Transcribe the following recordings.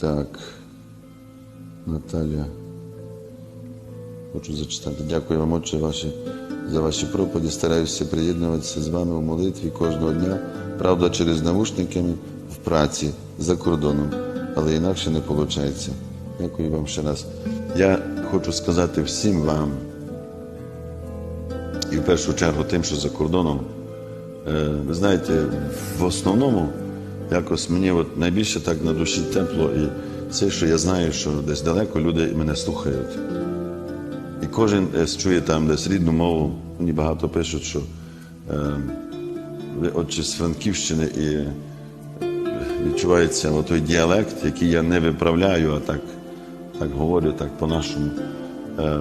Так. Наталя. Хочу зачитати. Дякую вам, Отче, ваші, за ваші проповіді. Стараюся приєднуватися з вами в молитві кожного дня. Правда, через навушниками в праці за кордоном, але інакше не виходить. Дякую вам ще раз. Я хочу сказати всім вам, і в першу чергу тим, що за кордоном. Е, Ви знаєте, в основному якось мені от найбільше так на душі тепло, і це, що я знаю, що десь далеко люди мене слухають. І кожен десь чує там десь рідну мову. Мені багато пишуть, що е, ви отче з Франківщини і відчувається той діалект, який я не виправляю, а так, так говорю, так по-нашому. Е,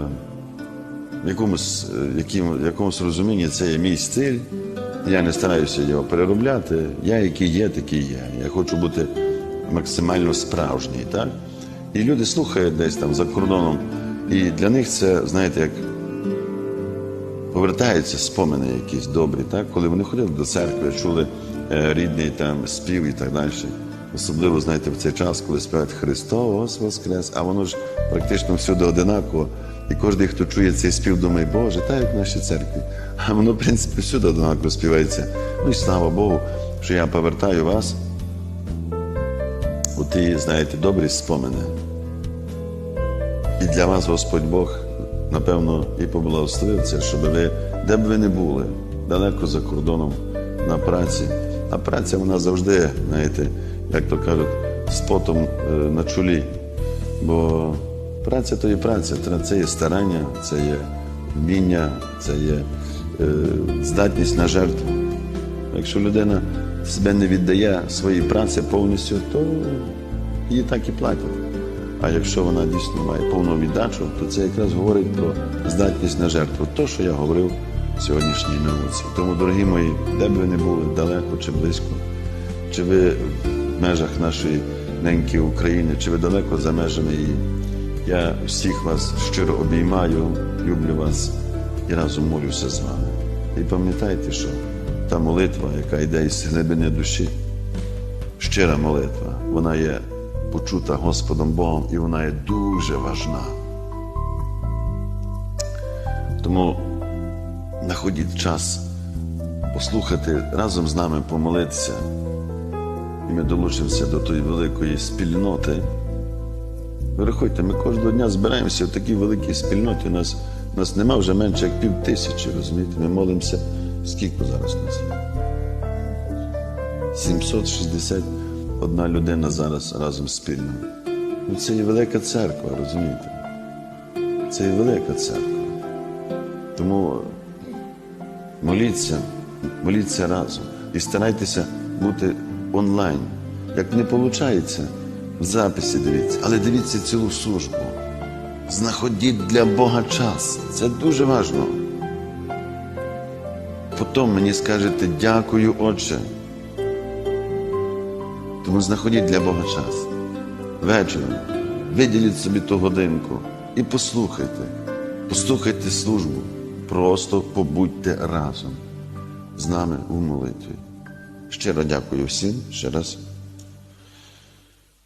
в якомусь, е, в якомусь розумінні це є мій стиль. Я не стараюся його переробляти. Я який є, такий є. Я хочу бути максимально справжній. Так? І люди слухають десь там за кордоном. І для них це, знаєте, як повертаються спомини якісь добрі, так? коли вони ходили до церкви, чули е, рідний там спів і так далі. Особливо, знаєте, в цей час, коли співають Христос Воскрес, а воно ж практично всюди одинаково. І кожен, хто чує цей спів, думає, Боже, так як в нашій церкві. А воно, в принципі, всюди одинаково співається. Ну і слава Богу, що я повертаю вас у ті, знаєте, добрі спомини. І для вас Господь Бог, напевно, і поблагословив це, щоб ви, де б ви не були, далеко за кордоном, на праці. А праця вона завжди, знаєте, як то кажуть, з потом е, на чолі. Бо праця то є праця, це є старання, це є вміння, це є е, здатність на жертву. Якщо людина себе не віддає своїй праці повністю, то її так і платять. А якщо вона дійсно має повну віддачу, то це якраз говорить про здатність на жертву. То, що я говорив в сьогоднішній науці. Тому, дорогі мої, де б ви не були, далеко чи близько, чи ви в межах нашої неньки України, чи ви далеко за межами її, я всіх вас щиро обіймаю, люблю вас і разом молюся з вами. І пам'ятайте, що та молитва, яка йде із глибини душі, щира молитва, вона є почута Господом Богом і вона є дуже важна. Тому знаходіть час послухати разом з нами помолитися, і ми долучимося до тої великої спільноти. Ви ми кожного дня збираємося в такій великій спільноті. У нас, нас нема вже менше як пів тисячі, розумієте? Ми молимося. Скільки зараз нас є? 761 людина зараз разом спільно. Ну, це є велика церква, розумієте? Це є велика церква. Тому моліться, моліться разом і старайтеся бути онлайн. Як не виходить, записі дивіться, але дивіться цілу службу. Знаходіть для Бога час. Це дуже важливо. Потім мені скажете дякую, Отче. Тому знаходіть для Бога час. Вечором виділіть собі ту годинку і послухайте. Послухайте службу. Просто побудьте разом з нами у молитві. Щиро дякую всім. Ще раз